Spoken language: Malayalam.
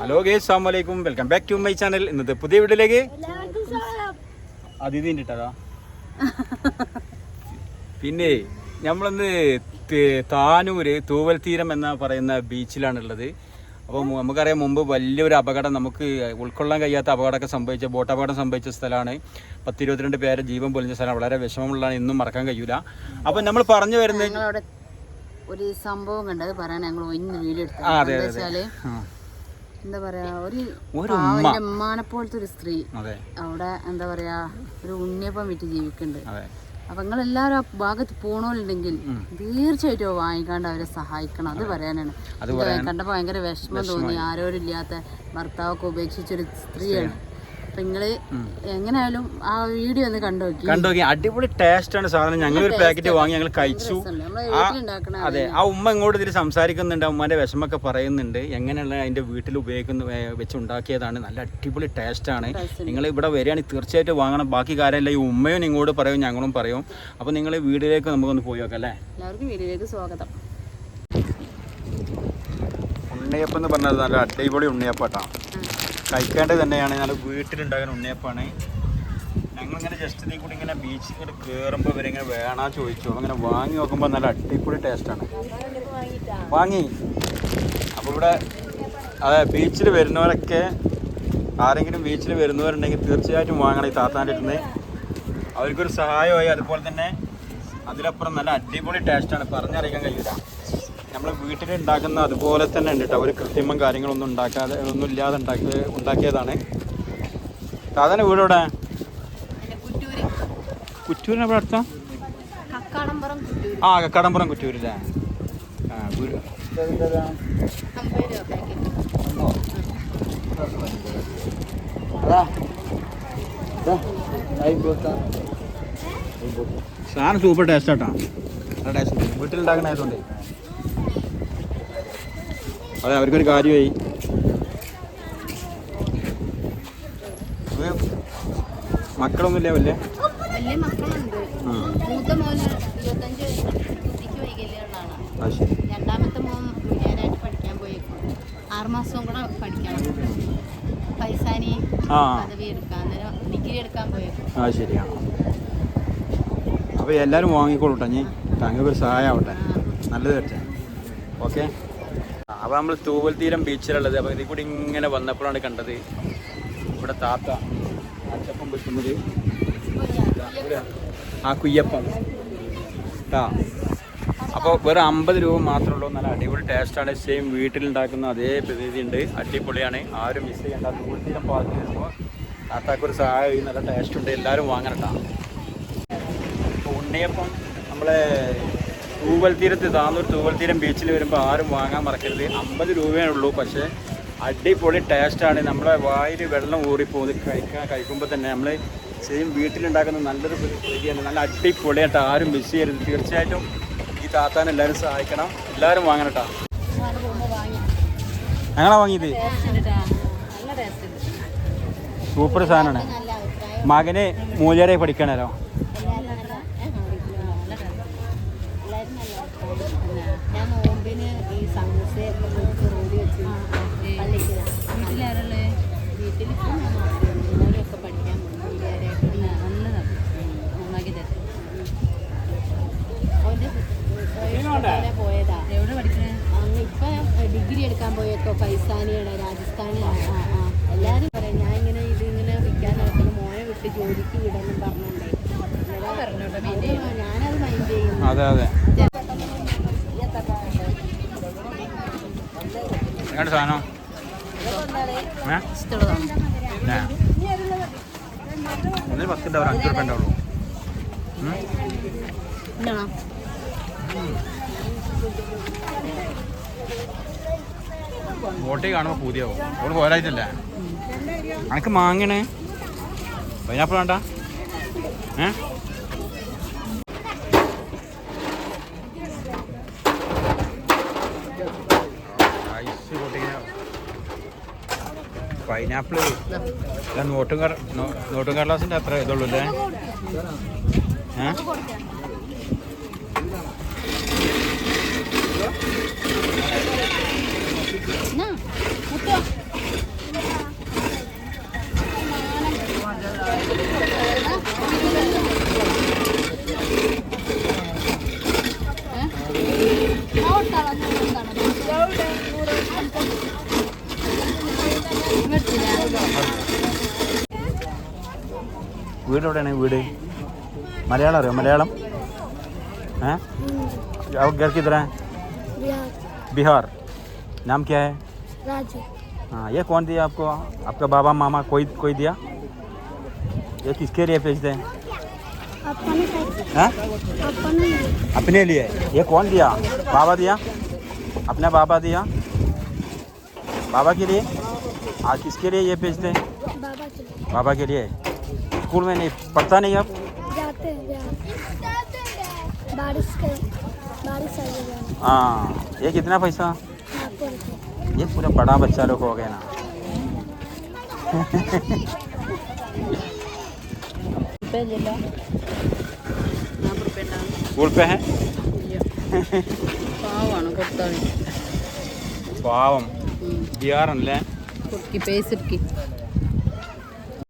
ഹലോ ഗേ അസ്സാം വലൈക്കും welcome back to my channel ഇന്നത്തെ പുതിയ വീട്ടിലേക്ക് അതിഥി ഇട്ടതാ പിന്നെ നമ്മളിന്ന് താനൂര് തൂവൽ തീരം എന്ന പറയുന്ന ബീച്ചിലാണുള്ളത് അപ്പോൾ നമുക്കറിയാം മുമ്പ് വലിയൊരു അപകടം നമുക്ക് ഉൾക്കൊള്ളാൻ കഴിയാത്ത അപകടമൊക്കെ സംഭവിച്ച ബോട്ട് അപകടം സംഭവിച്ച സ്ഥലമാണ്. പത്തിരുപത്തിരണ്ട് പേരെ ജീവൻ പൊലിഞ്ഞ സ്ഥലമാണ് വളരെ വിഷമമുള്ളതാണ്. ഇന്നും മറക്കാൻ കഴിയൂല. അപ്പം നമ്മൾ പറഞ്ഞു വരുന്നത് ഒരു സംഭവം കണ്ടത് പറയാൻ ഞങ്ങൾ ഒന്ന് വീഡിയോ എടുത്തു എന്താ പറയാ ഒരു ഉമ്മാനെ പോലത്തെ ഒരു സ്ത്രീ. അവിടെ എന്താ പറയാ ഒരു ഉണ്ണിയപ്പം വിറ്റ് ജീവിക്കുന്നുണ്ട്. അപ്പൊ നിങ്ങൾ എല്ലാവരും ആ ഭാഗത്ത് പോണോണ്ടെങ്കിൽ തീർച്ചയായിട്ടും വാങ്ങിക്കാണ്ട് അവരെ സഹായിക്കണം. അത് പറയാനാണ്. കണ്ടപ്പോ ഭയങ്കര വിഷമം തോന്നി. ആരോരും ഇല്ലാത്ത ഭർത്താവൊക്കെ ഉപേക്ഷിച്ചൊരു സ്ത്രീയാണ്. അപ്പൊ നിങ്ങൾ എങ്ങനെയായാലും ആ വീഡിയോ ഒന്ന് കണ്ടു നോക്കി. കണ്ടു നോക്കി അടിപൊളി ടേസ്റ്റ് ആണ് സാധനം. ഞങ്ങൾ ഒരു പാക്കറ്റ് വാങ്ങി ഞങ്ങൾ കഴിച്ചു. അതെ. ആ ഉമ്മ ഇങ്ങോട്ട് ഇതിൽ സംസാരിക്കുന്നുണ്ട്. ഉമ്മന്റെ വിഷമൊക്കെ പറയുന്നുണ്ട്. എങ്ങനെയുള്ള അതിന്റെ വീട്ടിൽ ഉപയോഗിക്കുന്ന വെച്ചുണ്ടാക്കിയതാണ്. വെച്ച് ഉണ്ടാക്കിയതാണ് നല്ല അടിപൊളി ടേസ്റ്റ് ആണ്. നിങ്ങൾ ഇവിടെ വരികയാണെങ്കിൽ തീർച്ചയായിട്ടും വാങ്ങണം. ബാക്കി കാര്യമല്ല. ഈ ഉമ്മയും ഇങ്ങോട്ട് പറയും ഞങ്ങളും പറയും. അപ്പൊ നിങ്ങൾ വീട്ടിലേക്ക് നമുക്കൊന്ന് പോയി നോക്കാം അല്ലേ? എല്ലാവർക്കും സ്വാഗതം. ഉണ്ണിയപ്പം എന്ന് പറഞ്ഞത് നല്ല അടിപൊളി ഉണ്ണിയപ്പാട്ടാണ് കഴിക്കേണ്ടത് തന്നെയാണ്. ഞങ്ങൾ വീട്ടിലുണ്ടാകുന്ന ഉണ്ണിയപ്പാണ് ഞങ്ങളിങ്ങനെ ജസ്റ്റ് ഇതിൽ കൂടി ഇങ്ങനെ ബീച്ചിൽ കൂടി കയറുമ്പോൾ ഇവരിങ്ങനെ വേണാ ചോദിച്ചു. അങ്ങനെ വാങ്ങി നോക്കുമ്പോൾ നല്ല അടിപൊളി ടേസ്റ്റാണ് വാങ്ങി. അപ്പോൾ ഇവിടെ അതെ ബീച്ചിൽ വരുന്നവരൊക്കെ ആരെങ്കിലും ബീച്ചിൽ വരുന്നവരുണ്ടെങ്കിൽ തീർച്ചയായിട്ടും വാങ്ങണം ഈ താത്താന്റെ അടുത്ത് അവർക്കൊരു സഹായമായി. അതുപോലെ തന്നെ അതിലപ്പുറം നല്ല അടിപൊളി ടേസ്റ്റാണ് പറഞ്ഞറിയിക്കാൻ കഴിയില്ല നമ്മൾ വീട്ടിൽ ഉണ്ടാക്കുന്ന അതുപോലെ തന്നെ ഉണ്ട് കേട്ടോ. ഒരു കൃത്രിമം കാര്യങ്ങളൊന്നും ഉണ്ടാക്കാതെ ഒന്നും ഇല്ലാതെ ഉണ്ടാക്കി ഉണ്ടാക്കിയതാണ്. താതാന്റെ വീട് ഇവിടെ കുറ്റൂരിന് എവിടെ അടുത്താ? ആ കക്കാടംപുറം കുറ്റൂരില്ലേ ആ വീട്. സാധനം സൂപ്പർ ടേസ്റ്റ് ആട്ടാ. ടേസ്റ്റ് വീട്ടിലുണ്ടാക്കണ ആയതുകൊണ്ട്. അതെ അവർക്കൊരു കാര്യമായി. മക്കളൊന്നുമില്ല വല്ലേ രണ്ടാമത്തെ മോൻ വിദ്യാലയമായിട്ട് പഠിക്കാൻ പോയേക്കും ആറുമാസവും കൂടെ പഠിക്കണം. പൈസാനി ആ. പദവി എടുക്കാൻ അന്നേരം ഡിഗ്രി എടുക്കാൻ പോയേക്കും ആ. ശരിയാണ് അപ്പോൾ എല്ലാവരും ഞാൻ താങ്കൾക്ക് ഒരു സഹായമാവട്ടെ നല്ലത് ഓക്കേ ഓക്കെ. അപ്പോൾ നമ്മൾ തൂവൽ തീരം ബീച്ചിലുള്ളത്. അപ്പോൾ ഇതിൽ കൂടി ഇങ്ങനെ വന്നപ്പോഴാണ് കണ്ടത്. ഇവിടെ താത്ത അച്ചപ്പം വെക്കുന്നത്. ആ കുയ്യപ്പം. ആ അപ്പോൾ വെറും അമ്പത് രൂപ മാത്രമേ ഉള്ളൂ നല്ല അടിപൊളി ടേസ്റ്റാണ് സെയിം വീട്ടിലുണ്ടാക്കുന്ന അതേ പ്രതീതി ഉണ്ട്. അടിപൊളിയാണ്. ആരും മിസ് ചെയ്യേണ്ട. തൂവൽ തീരം പാർക്ക് വരുമ്പോൾ താത്താക്കൊരു സഹായം നല്ല ടേസ്റ്റ് ഉണ്ട്. എല്ലാവരും വാങ്ങണട്ടാ ഉണ്ണിയപ്പം നമ്മളെ തൂവൽ തീരത്ത് താന്നൂർ തൂവൽ തീരം ബീച്ചിൽ വരുമ്പോൾ ആരും വാങ്ങാൻ മറക്കരുത്. അമ്പത് രൂപയേ ഉള്ളൂ. പക്ഷേ അടിപൊളി ടേസ്റ്റാണ് നമ്മളെ വായിൽ വെള്ളം ഊറിപ്പോകുന്നത് കഴിക്കാൻ കഴിക്കുമ്പോൾ തന്നെ നമ്മൾ സെയിം വീട്ടിലുണ്ടാക്കുന്ന നല്ലൊരു രീതിയാണ് നല്ല അടിപൊളിയായിട്ട് ആരും മിസ് ചെയ്യരുത്. തീർച്ചയായിട്ടും ഈ താത്താൻ എല്ലാവരും സഹായിക്കണം. എല്ലാവരും വാങ്ങണട്ടാ. പോകുമ്പോൾ വാങ്ങി ഞങ്ങളാ വാങ്ങിയത് സൂപ്പർ സാധനമാണ്. മകന് മൂലരെ പഠിക്കണല്ലോ. ആ ആ എല്ലാവരും പറയാം ഞാൻ ഇങ്ങനെ ഇത് ഇങ്ങനെ വിൽക്കാൻ നടക്കുന്ന. മോനെ വിട്ട് ജോലിക്ക് വിടണം പറഞ്ഞുണ്ടേ. അത് ഞാനത് മൈൻഡ് ചെയ്യുന്നു. അതെ അതെ. എങ്ങനെയുണ്ട് സാധനം? ഏ? ഇഷ്ടമുള്ളതാണ്? പിന്നെ ഒന്നിന് പത്ത് ഉണ്ടാവും അഞ്ച് റുപ്യ ഉണ്ടാവുള്ളൂ. ഉം. ബോട്ടിൽ കാണുമ്പോൾ പൂതിയാവും. അവൾ പോരായിട്ടല്ലേ അനക്ക് മാങ്ങണേ പൈനാപ്പിൾ വേണ്ട? ഏ? പൈനാപ്പിൾ നോട്ടും നോട്ടും കടലാസിന്റെ അത്ര ഇതുള്ളൂ അല്ലേ ഏ? വീട് എവിടെയാണ് വീട് മലയാളം അറിയോ മലയാളം ഏ और घर किधर है बिहार बिहार नाम क्या है राजू हाँ ये कौन दिया आपको आपका बाबा मामा कोई कोई दिया ये किसके लिए भेजते हैं अपने हाँ? अपने अपने लिए ये कौन दिया बाबा दिया अपना बाबा दिया बाबा के लिए आज किसके लिए ये भेजते हैं बाबा के बाबा के लिए स्कूल में नहीं पढ़ता नहीं अब जाते हैं बारिश के बारिश आ गया हाँ ये कितना पैसा आपको ये पूरा बड़ा बच्चा लोग हो गए ना स्कूल पे है പാവാണ് കൊടുത്താണ് പാവം ബിഹാറല്ലേ കുടുക്കി പേസ് ഇടുക്കി